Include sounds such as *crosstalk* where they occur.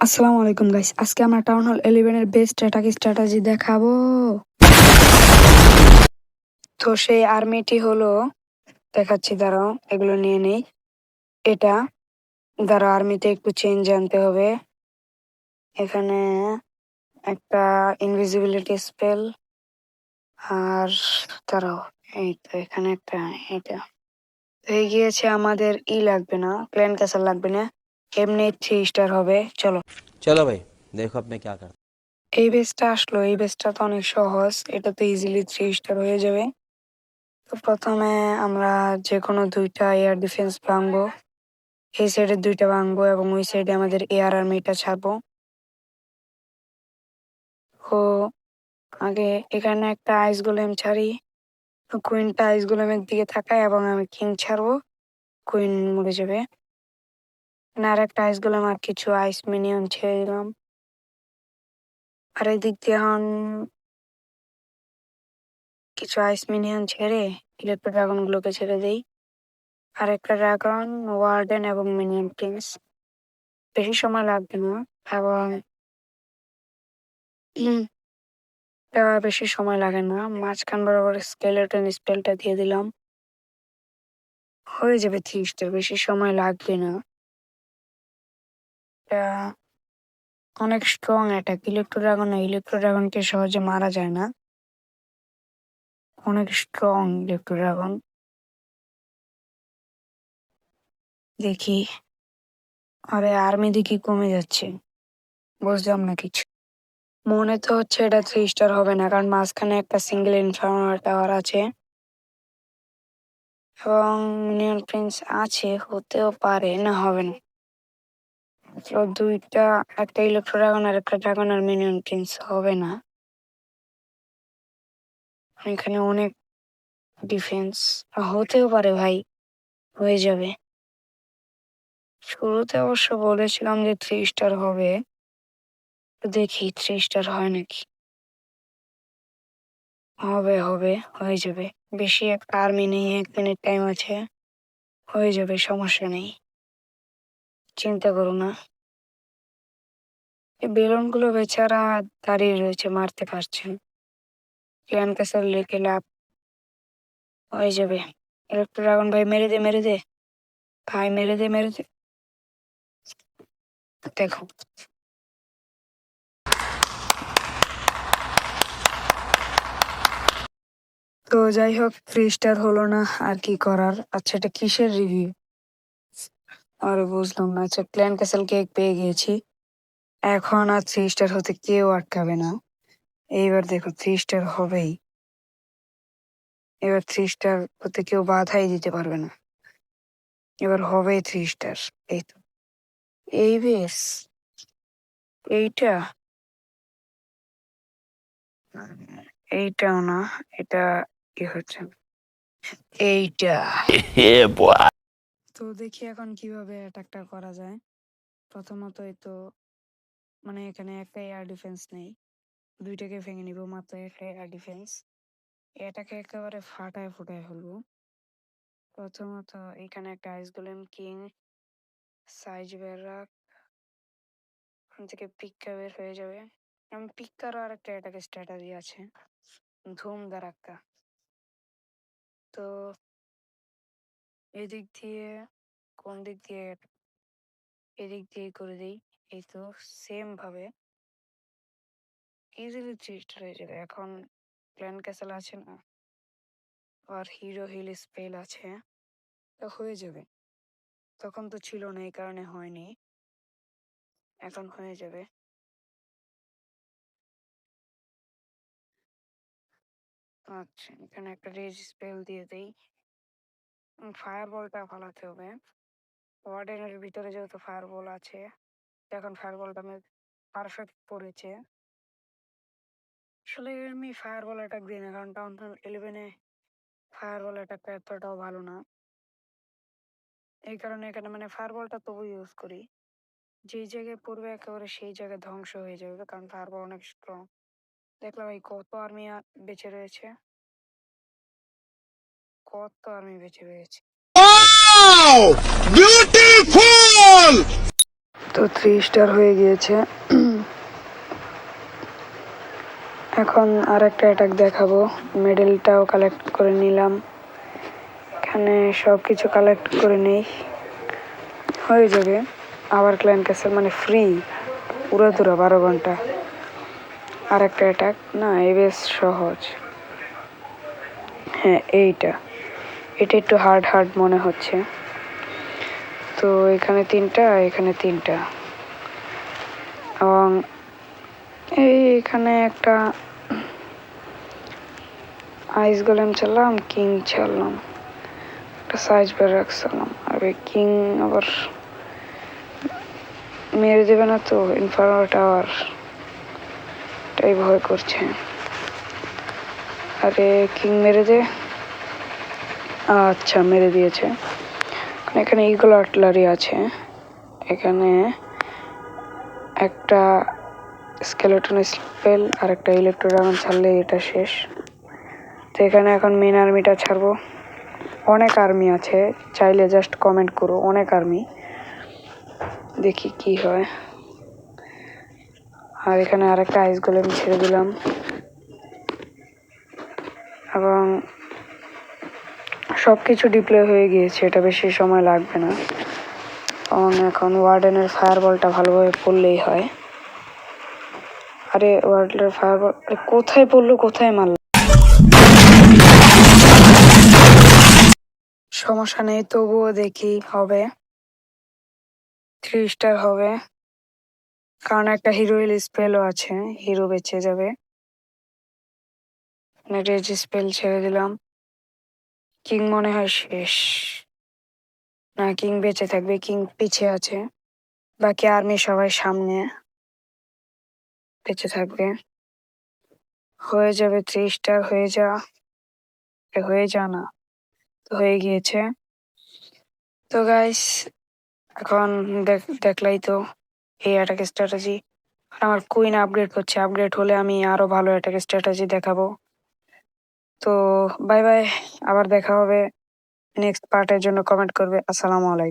আসসালামু আলাইকুম গাইস আজকে আমরা টাউন হল ইলেভেনের বেস্ট অ্যাটাক স্ট্র্যাটেজি দেখাবো। তো সেই আর্মিটি হলো, দেখাচ্ছি, দাঁড়াও, এগুলো নিয়ে নেই। এটা, দাঁড়াও আর্মিতে একটু চেঞ্জ আনতে হবে। এখানে একটা ইনভিজিবিলিটি স্পেল আর দাঁড়াও, এই তো এখানে একটা, এটা। হয়ে গিয়েছে আমাদের ই লাগবে না প্ল্যান ক্যাসাল লাগবে না। কেমনে থ্রি স্টার হবে? চলো। চলো ভাই দেখো আপনি কি করেন এই বেসটা আসলো এই বেসটা তো অনেক সহজ এটা তো ইজিলি থ্রি স্টার হয়ে যাবে। তো প্রথমে আমরা যে কোনো দুইটা এয়ার ডিফেন্স ভাঙবো। এই সাইডে দুইটা ভাঙবো এবং ওই সাইডে আমাদের এয়ার আর্মিটা ছাড়বো। ও আগে এখানে একটা আইস গোলেম ছাড়ি। কুইনটা আইস গোলেমের দিকে থাকায় এবং আমি কিং ছাড়বো। কুইন মরে যাবে। আর একটা আইস গোলেম আর কিছু আইস মিনিয়ন ছেড়ে দিলাম। আর এদিক দিয়ে এখন কিছু আইস মিনিয়ন ছেড়ে ইলেকট্রো ড্রাগন গুলোকে ছেড়ে দেই। আর একটা ড্রাগন ওয়ার্ডেন এবং মিনিয়ন প্রিন্স বেশি সময় লাগবে না এবং উম, বেশি সময় লাগে না। মাঝখান বরাবর স্কেলেটন স্পেলটা দিয়ে দিলাম। হয়ে যাবে স্টার বেশি সময় লাগবে না। এটা অনেক strong attack electro dragon electro ড্রাগনকে সহজে মারা যায় না। অনেক স্ট্রং ইলেকট্রো ড্রাগন দেখি, আরে আর্মি দেখি কমে যাচ্ছে? বুঝলাম না কিছু। মনে তো হচ্ছে এটা থ্রি স্টার হবে না, কারণ মাঝখানে একটা সিঙ্গেল ইনফার্মার টাওয়ার আছে। এবং মিনিয়ন প্রিন্স আছে, হতেও পারে, না হবে না। তো দুইটা, একটা ইলেকট্রো ড্রাগন আর একটা ড্রাগন আর মিনিয়ন প্রিন্স হবে না। এখানে অনেক ডিফেন্স হতেও পারে ভাই, হয়ে যাবে। শুরুতে অবশ্য বলেছিলাম যে থ্রি স্টার হবে। দেখি থ্রি স্টার হয় নাকি? হবে হবে, হয়ে যাবে। বেশি একটা আর্মি নেই, এক মিনিট টাইম আছে। হয়ে যাবে, সমস্যা নেই। চিন্তা করো না। এই বেলুনগুলো বেচারা দাঁড়িয়ে রয়েছে, মারতে পারছেন ক্ল্যান ক্যাসাল লেকে লাভ হয়ে যাবে। ইলেকট্রো ড্রাগন ভাই, মেরে দে মেরে দে। ভাই, মেরে দে মেরে দে। দেখো। তো যাই হোক থ্রি স্টার হলো না, আর কি করার? আচ্ছা এটা কিসের রিভিউ আরে বুঝলাম না আচ্ছা ক্ল্যান ক্যাসেল কেক পেয়ে গিয়েছি। এখন আর থ্রি স্টার হতে কেউ আটকাবে না। এইবার দেখো থ্রি স্টার হবেই। এবার থ্রি স্টার হতে কেউ বাধাই দিতে পারবে না। এবার হবেই থ্রি স্টার এই তো। এই বেশ। এইটা? এইটাও না, এটা কি হচ্ছে? এইটা. *laughs* তো দেখি এখন কীভাবে অ্যাটাকটা করা যায়। প্রথমত তো মানে এখানে একটা এয়ার ডিফেন্স নেই। দুইটাকে ভেঙে নিব মাত্র একটা এয়ার ডিফেন্স এটাকে একেবারে ফাটায় ফুটায় ফেলব। প্রথমত এখানে একটা ice golem king size barrack ওখান থেকে পিক্কা বের হয়ে যাবে। এবং পিক্কারও আর একটা এটাকে স্ট্র্যাটাজি আছে। ধুম দারাক্কা তো এদিক দিয়ে, কোন দিক দিয়ে এদিক দিয়ে করে দিই, এই তো সেম ভাবে। ইজিলি স্টার হয়ে যাবে। এখন প্ল্যান ক্যাসেল আছে না? আর হিরো হিল স্পেল আছে। তো হয়ে যাবে। তখন তো ছিল না, এই কারণে হয়নি। এখন হয়ে যাবে। আচ্ছা এখানে একটা রেজ স্পেল দিয়ে দেই। ফায়ার বলটা ফালাতে হবে ওয়ার্ডেনের ভিতরে যেহেতু ফায়ার বল আছে, এখন ফায়ার বলটা আমি পারফেক্ট পড়েছে। আসলে আমি ফায়ার বল অ্যাটাক দিই না, কারণ টাউন ইলেভেনে ফায়ার বল অ্যাটাকটা এতটাও ভালো না। এই কারণে এখানে মানে ফায়ার বলটা তবু ইউজ করি। যেই জায়গায় পড়বে একেবারে সেই জায়গায় ধ্বংস হয়ে যাবে, কারণ ফায়ার বল অনেক স্ট্রং দেখলাম এই কত আর্মি বেঁচে রয়েছে। কত আর্মি বেঁচে Wow! Beautiful! তো থ্রি স্টার হয়ে গিয়েছে। এখন আর একটা অ্যাটাক দেখাবো। মেডেলটাও কালেক্ট করে নিলাম। এখানে সব কিছু কালেক্ট করে নেই। হয়ে যাবে। আবার ক্লায়েন্ট ক্যাসেল মানে ফ্রি পুরো দূরা বারো ঘণ্টা। আর একটা অ্যাটাক না এ বেশ সহজ। হ্যাঁ এইটা। এটা একটু হার্ড হার্ড মনে হচ্ছে। তো এখানে তিনটা এখানে তিনটা। এবং এই এখানে একটা আইস গোলেম চাললাম কিং চাললাম একটা সাইজ বের রাখছিলাম। আর কিং আবার মেরে দেবে না তো ইনফার্মো টাওয়ার এটাই ভয় করছে। আরে কিং মেরে দে। আচ্ছা মেরে দিয়েছে। এখানে ইগল আর্টলারি আছে। এখানে একটা স্কেলেটন স্পেল আর একটা ইলেকট্রো ড্রাগন ছাড়লে এটা শেষ। তো এখানে এখন মেন আর্মিটা ছাড়বো। অনেক আর্মি আছে। চাইলে জাস্ট কমেন্ট করো, অনেক আর্মি দেখি কি হয়। আর এখানে আরেকটা আইস গোলেম ছেড়ে দিলাম এবং সব কিছু ডিপ্লয় হয়ে গিয়েছে, এটা বেশি সময় লাগবে না। এবং এখন ওয়ার্ডেনের ফায়ার বলটা ভালোভাবে পড়লেই হয়। আরে ওয়ার্ডেনের ফায়ার বল কোথায় পড়ল, কোথায় মারলো? সমস্যা নেই, তবুও দেখি হবে। থ্রি স্টার হবে। কারণ একটা হিরোইল স্পেলও আছে হিরো বেঁচে যাবে। রেজ স্পেল ছেড়ে দিলাম। কিং মনে হয় শেষ। না কিং বেঁচে থাকবে কিং পিছে আছে। বাকি আর্মি সবাই সামনে বেঁচে থাকবে। হয়ে যাবে স্টার হয়ে যা হয়ে যা না, তো হয়ে গিয়েছে। তো গাইস এখন দেখ- দেখলাই তো এই অ্যাটাক স্ট্র্যাটেজি আমার কুইন আপগ্রেড হচ্ছে আপগ্রেড হলে আমি আরও ভালো অ্যাটাক স্ট্র্যাটেজি দেখাবো। তো বাই বাই আবার দেখা হবে নেক্সট পার্টের জন্য কমেন্ট করবে আসসালামু আলাইকুম।